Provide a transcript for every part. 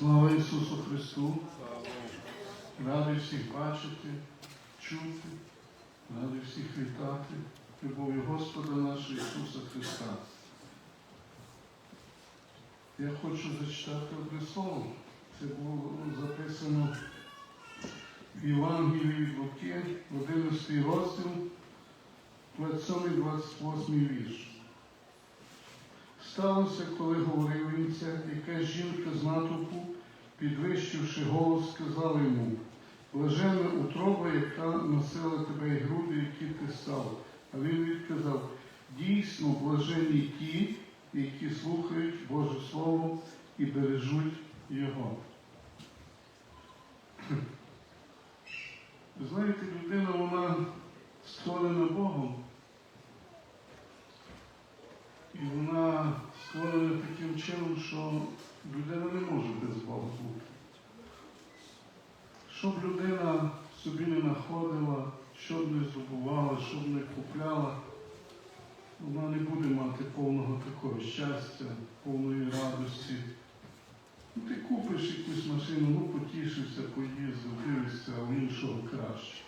Слава Ісусу Христу! Радий всіх бачити, чути, радий всіх вітати любов'ю Господа нашого Ісуса Христа. Я хочу зачитати одне слово. Це було записано в Євангелії від Луки, 11 розділ, 27-28 вірш. Сталося, коли говорив він це, якась жінка з натовпу, підвищивши голос, сказала йому, блаженна утроба, яка носила тебе і груди, які ти став. А він відказав, дійсно блаженні ті, які слухають Боже Слово і бережуть Його. Ви знаєте, людина, вона створена Богом. І вона створена таким чином, що людина не може без Бога бути. Щоб людина собі не знаходила, що б не здобувала, що б не купляла, вона не буде мати повного такого щастя, повної радості. Ну, ти купиш якусь машину, ну потішився, поїздив, дивишся, а у іншого краще.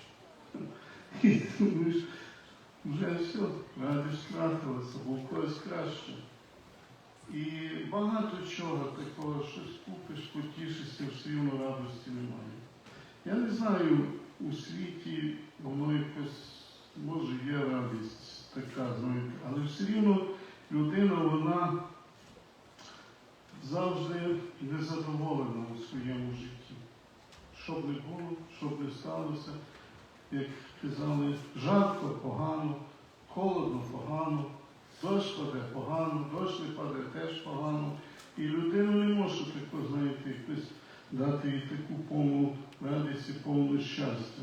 І думаєш, вже все, радість втратилася, бо в когось краще. І багато чого такого, щось купиш, потішишся, все рівно радості немає. Я не знаю, у світі воно якось, може, є радість така, знаєте, але все рівно людина, вона завжди незадоволена у своєму житті. Що б не було, що б не сталося, як казали, жарко погано, холодно погано, дощ паде погано, дощ не паде теж погано. І людина не може тако, знаєте, якось дати їй таку повну радість і повне щастя.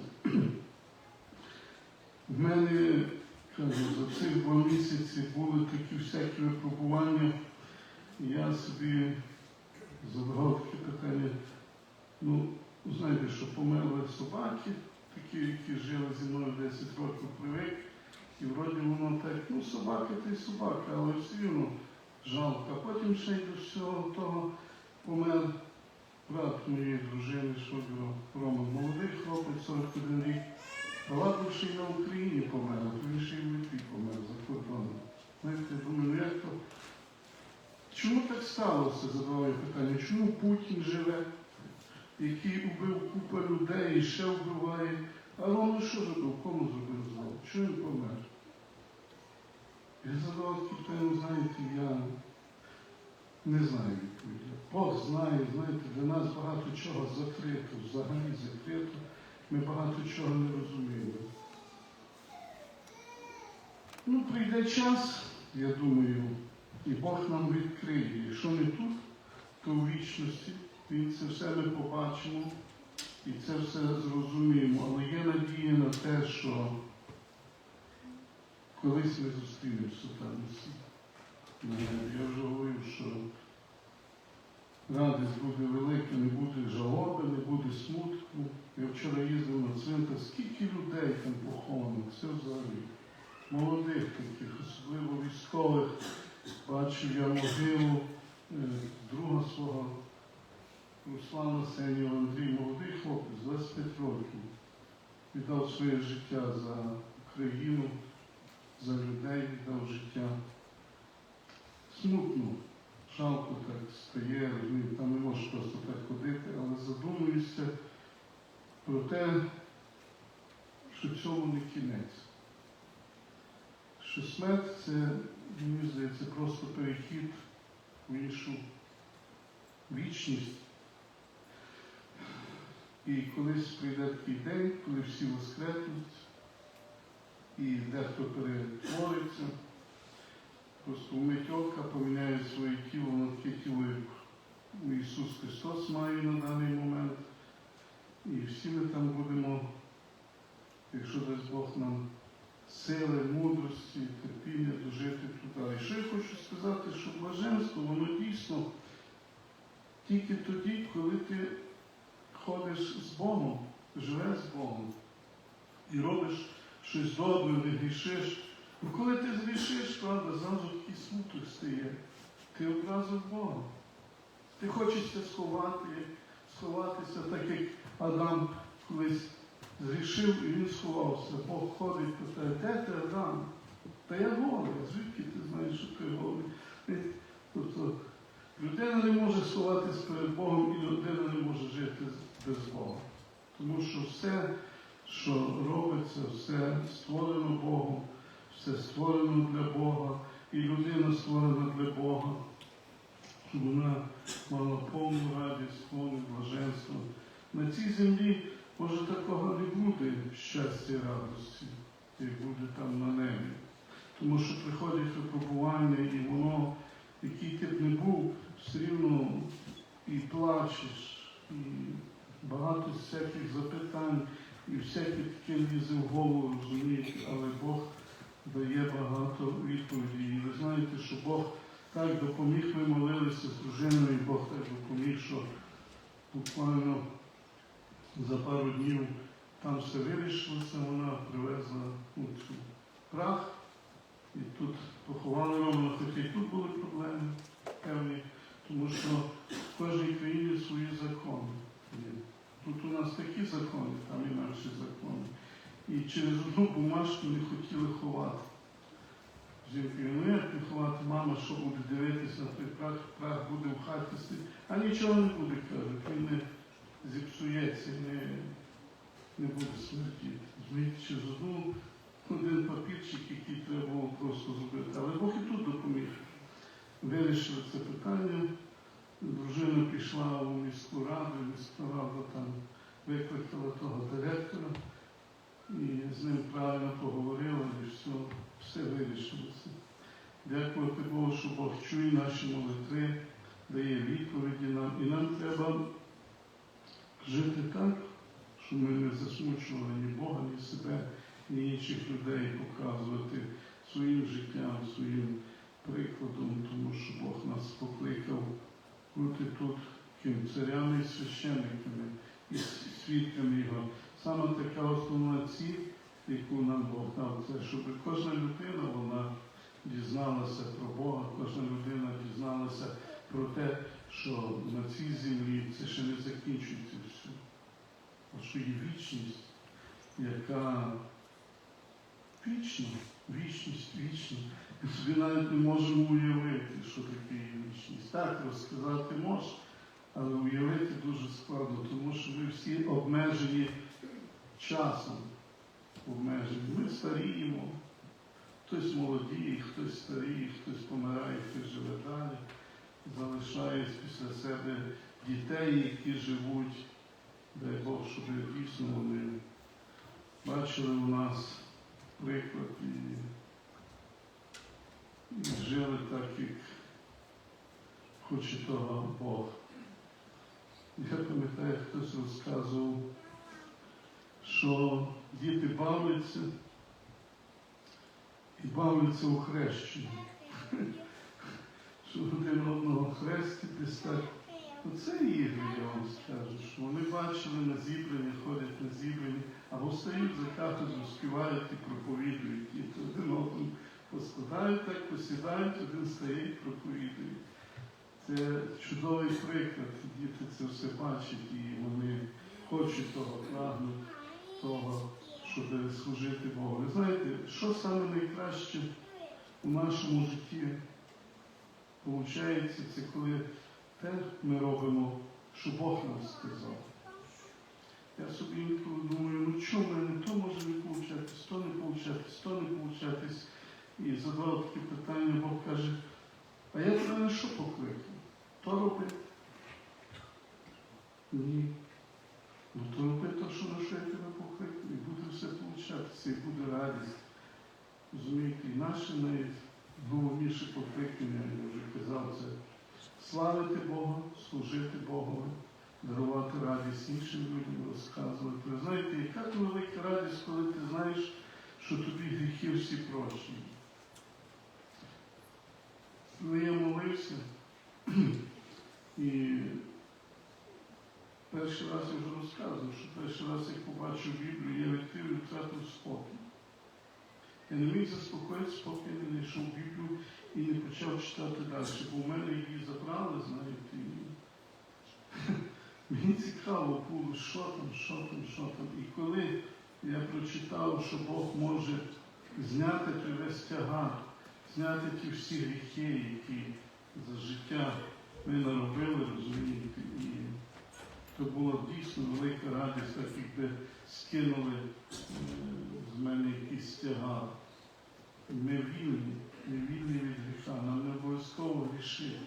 В мене, кажу, за цих два місяці були такі всякі випробування. Я собі задавав таке питання, ну, знаєте, що померли собаки, такі, які жили зі мною 10 років привик, і вроді воно так, ну собака та й собака, але все рівно жалко. А потім ще й до всього того помер брат моєї дружини, що його Рома, молодий хлопець, 41 рік. А ладно, ще й на Україні помер, а ще й в Литві помер за кордоном. Знаєте, я думаю, як то? Чому так сталося, задавав я питання, чому Путін живе, який убив купу людей і ще вбиває, а Рома що робив, кому зробив зло? Чому він помер? Я задавав таке питання, знаєте, я не знаю відповіді. Бог знає, знаєте, для нас багато чого закрито, взагалі закрито. Ми багато чого не розуміємо. Ну, прийде час, я думаю, і Бог нам відкриє. Якщо не тут, то в вічності. Він це все ми побачимо і це все зрозуміємо. Але є надія на те, що колись ми зустрінемося там. Я вже говорив, що радість буде велика, не буде жалоби, не буде смутку. Я вчора їздив на цвинтар, скільки людей там поховано, все взагалі. Молодих таких, особливо військових. Бачив я могилу е, друга свого Руслана Сенєва Андрій, молодий хлопець, 25 років. Віддав своє життя за Україну, за людей, віддав життя. Смутно, жалко так стає, там не можеш просто так ходити, але задумуюся про те, що цьому не кінець. Що смерть це, мені здається, просто перехід в іншу вічність. І колись прийде такий день, коли всі воскреснуть, і дехто перетвориться, просто умить ока, поміняє своє тіло на таке тіло, як Ісус Христос має на даний момент. І всі ми там будемо, якщо дасть Бог нам сили, мудрості, терпіння дожити туди. І що я хочу сказати, що блаженство, воно дійсно тільки тоді, коли ти ходиш з Богом, живеш з Богом і робиш щось добре, не грішиш. Бо коли ти згрішиш, правда, зразу такий смуток стає. Ти одразу в Бога. Ти хочешся сховати, сховатися, так як Адам колись зрішив і він сховався. Бог ходить питає, де ти Адам? Та я голий, звідки ти знаєш, що ти голий? Тобто людина не може сховатися перед Богом і людина не може жити без Бога. Тому що все, що робиться, все створено Богом, все створено для Бога, і людина створена для Бога, щоб вона мала повну радість, повне блаженство. На цій землі, може, такого не буде щастя і радості, як буде там на небі. Тому що приходять випробування, і воно, який ти б не був, все рівно і плачеш, і багато всяких запитань, і всяке таке лізе в голову, розумієте, але Бог дає багато відповідей. І ви знаєте, що Бог так допоміг, ми молилися з дружиною, і Бог так допоміг, що буквально за пару днів там все вирішилося, вона привезла ну, прах. І тут поховали Романа, хоча і тут були проблеми певні, тому що в кожній країні свої закони. Тут у нас такі закони, там інакші закони. І через одну бумажку не хотіли ховати. Жінки, ну мама, що буде дивитися той прах, прах буде в хаті сидіти. А нічого не буде, кажуть, він не зіпсується, не, не буде смертіти. Розумієте, через одну один папірчик, який треба було просто зробити. Але Бог і тут допоміг. Вирішили це питання. Дружина пішла у міську раду, міська рада там викликала того директора і з ним правильно поговорила і все, все вирішилося. Дякувати Богу, що Бог чує наші молитви, дає відповіді нам. І нам треба жити так, щоб ми не засмучували ні Бога, ні себе і інших людей показувати своїм життям, своїм прикладом, тому що Бог нас покликав бути тут ким царями і священниками і свідками Його. Саме така основна ціль, яку нам Бог дав, щоб кожна людина вона дізналася про Бога, кожна людина дізналася про те, що на цій землі це ще не закінчується все, а що є вічність, яка Вічно, вічність, вічно. Ми собі навіть не можемо уявити, що таке є вічність. Так розказати можеш, але уявити дуже складно, тому що ми всі обмежені часом. Обмежені. Ми старіємо, хтось молодіє, хтось старіє, хтось помирає, хтось живе далі, залишає після себе дітей, які живуть, дай Бог, щоб дійсно вони бачили у нас приклад і жили так, як хоче того Бог. Я пам'ятаю, хтось розказував, що діти бавляться і бавляться у хрещенні. Що один одного хрестить десь так. Оце ігри, я вам скажу, що вони бачили на зібранні, ходять на зібрані, або стають за кафедру, співають і проповідують, і один одному поскладають так, посідають, один стає і проповідує. Це чудовий приклад. Діти це все бачать і вони хочуть того, прагнуть того, щоб служити Богу. Ви знаєте, що саме найкраще у нашому житті виходить, це коли те ми робимо, що Бог нам сказав. Я собі інколи думаю, ну чому в мене то може не получатись, то не получатись, то не получатись. І задавав таке питання, Бог каже, а я тебе на що покликав? То роби. Ні. Ну то роби то, що на покликав, і буде все получатися, і буде радість. Розумієте, і наше найголовніше покликання, я вже казав, це славити Бога, служити Богу, дарувати радість іншим людям, розказувати. Ви знаєте, яка то велика радість, коли ти знаєш, що тобі гріхи всі прощені. Коли я молився, і перший раз я вже розказував, що перший раз, як побачив Біблію, я відкрив і втратив спокій. Я не міг заспокоїтися, поки не знайшов Біблію і не почав читати далі. Бо в мене її забрали, знаєте, мені цікаво було, що там, що там, що там. І коли я прочитав, що Бог може зняти весь тягар, зняти ті всі гріхи, які за життя ми наробили, розумієте, і то була дійсно велика радість, так якби скинули е, з мене якийсь тягар. Ми вільні, ми вільні від гріха, нам не обов'язково грішити.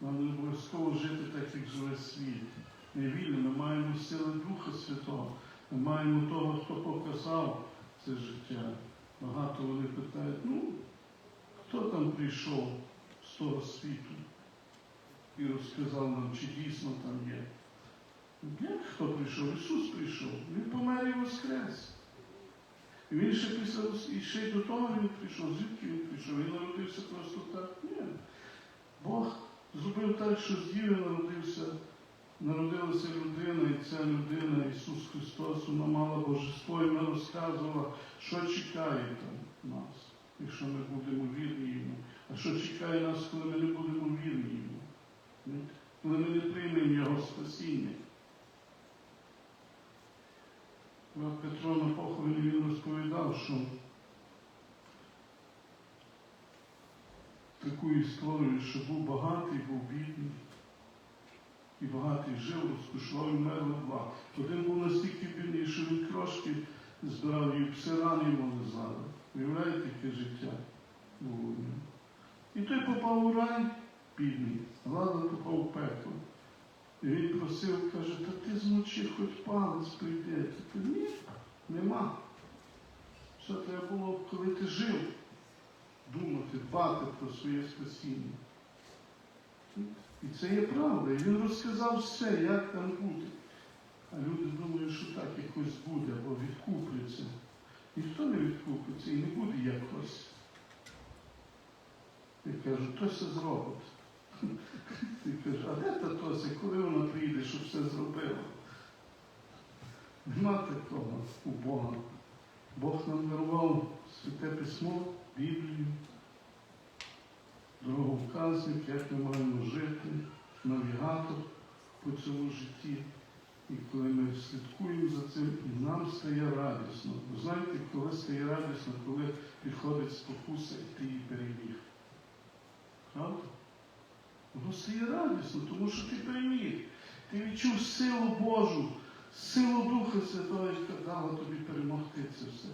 Нам не обов'язково жити так, як живе світ. Ми вільні, ми маємо сили Духа Святого, ми маємо того, хто показав це життя. Багато вони питають, ну, хто там прийшов з того світу і розказав нам, чи дійсно там є. Як хто прийшов? Ісус прийшов. Він помер і воскрес. І він ще після і ще й до того він прийшов. Звідки він прийшов? Він народився просто так? Ні. Бог зробив так, що з Діви народився, народилася людина, і ця людина, Ісус Христос, вона мала божество, і вона розказувала, що чекає там нас, якщо ми будемо вірні йому. А що чекає нас, коли ми не будемо вірні йому? Коли ми не приймемо Його спасіння. Брат Петро на похороні він розповідав, що таку історію, що був багатий, був бідний. І багатий жив, розкушував і вмерли два. Один був настільки бідний, що він трошки збирав і пси рани йому лизали. Уявляєте, яке життя було в нього. І той попав у рай, бідний, а Лазар попав у пекло. І він просив, каже, та ти змочи, хоч палець прийде. Та ні, нема. Все треба було, коли ти жив, думати, дбати про своє спасіння. І це є правда. І він розказав все, як там буде. А люди думають, що так якось буде, або відкупляться. Ніхто не відкупиться і не буде якось. Я кажу, то все зробить. Ти кажеш, а де та Тося, коли вона прийде, щоб все зробила? Нема такого у Бога. Бог нам дарував святе письмо, Біблію, дороговказник, як ми маємо жити, навігатор по цьому житті. І коли ми слідкуємо за цим, і нам стає радісно. Ви знаєте, коли стає радісно, коли підходить спокуса і ти її переміг. Правда? Воно стає радісно, тому що ти переміг. Ти відчув силу Божу, силу Духа Святого, яка дала тобі перемогти це все.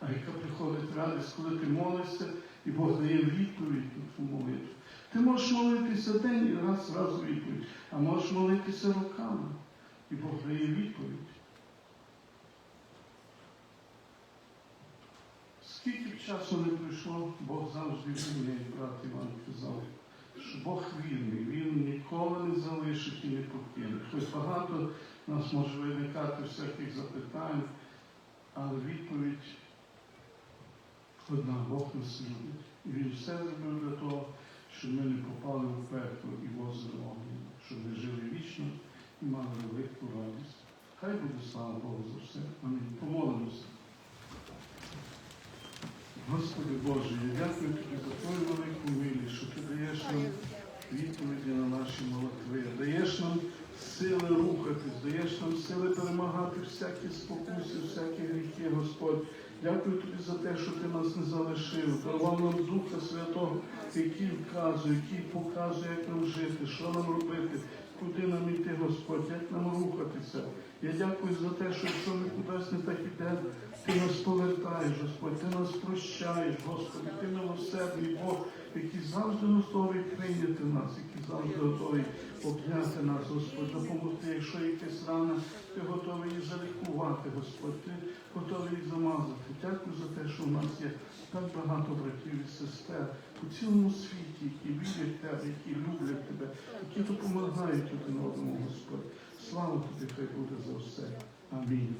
А яка приходить радість, коли ти молишся, і Бог дає відповідь на твою молитву. Ти можеш молитися день і раз, раз відповідь, а можеш молитися роками. І Бог дає відповідь. Скільки б часу не пройшло, Бог завжди як брат Іван казав, Бог вірний, Він ніколи не залишить і не покине. Хтось багато нас може виникати всяких запитань, але відповідь одна, Бог нас любить. І Він все зробив для того, щоб ми не попали в пекло і в озеро огню, щоб ми жили вічно і мали велику радість. Хай буде слава Богу за все. Амінь. Помолимося. Господи Боже, я дякую Тобі за Твою велику милість, що Ти даєш нам відповіді на наші молитви, даєш нам сили рухатись, даєш нам сили перемагати всякі спокуси, всякі гріхи, Господь. Дякую тобі за те, що ти нас не залишив, дарував нам Духа Святого, який вказує, який показує, як нам жити, що нам робити, куди нам йти, Господь, як нам рухатися. Я дякую за те, що якщо ми кудись не так ідемо, ти нас повертаєш, Господь, ти нас прощаєш, Господи, ти милосердний Бог, який завжди готовий прийняти нас, який завжди готовий обняти нас, Господь, допомогти, якщо якась рана, ти готовий її залікувати, Господь, ти готовий її замазати. Дякую за те, що у нас є так багато братів і сестер у цілому світі, які вірять в тебе, які люблять тебе, які допомагають один одному, Господь. Слава тобі, хай буде за все. Амінь.